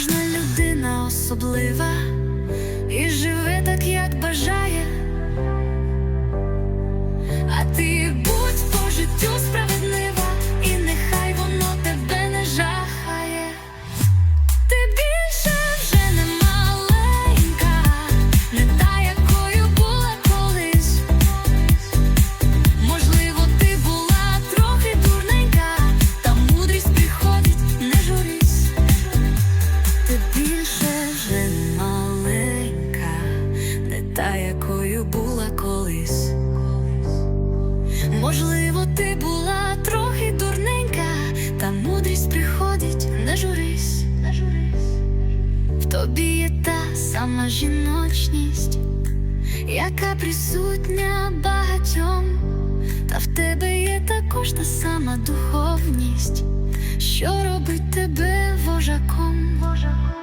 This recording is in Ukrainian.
Кожна людина особлива і живе так, як бажає, а ти будь по життю справедлива. тобою була колись. Можливо, ти була трохи дурненька, та мудрість приходить, не журись, не журись. В тобі є та сама жіночність, яка присутня багатьом, та в тебе є також та сама духовність, що робить тебе вожаком. вожаком.